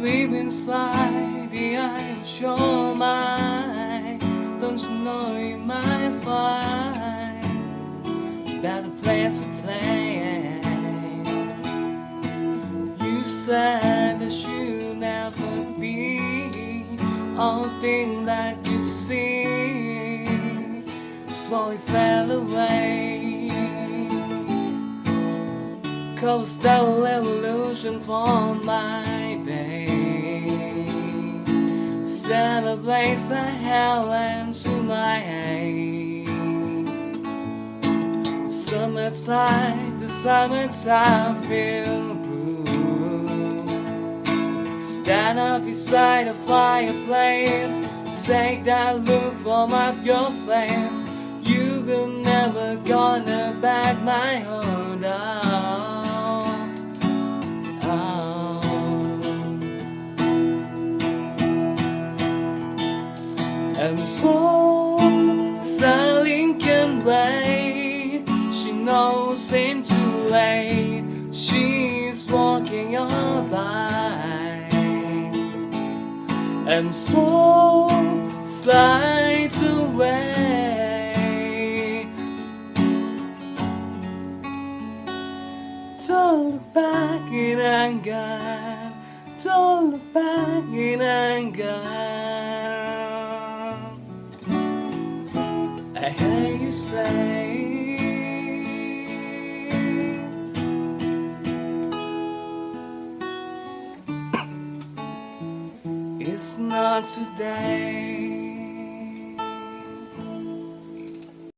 Sleep inside the eye of your mind. Don't you know you might find better place to play? You said that you'd never be all thing that you see. Slowly fell away. That illusion for my babe Set a blaze of hell into my hate Summertime, the summertime feel blue. Stand up beside a fireplace Take that look from up your face. You could never gonna back my hold down And so Sally can wait She knows it's too late She's walking on by And so slides away. Don't look back in anger. Don't look back in anger I hear you say It's not today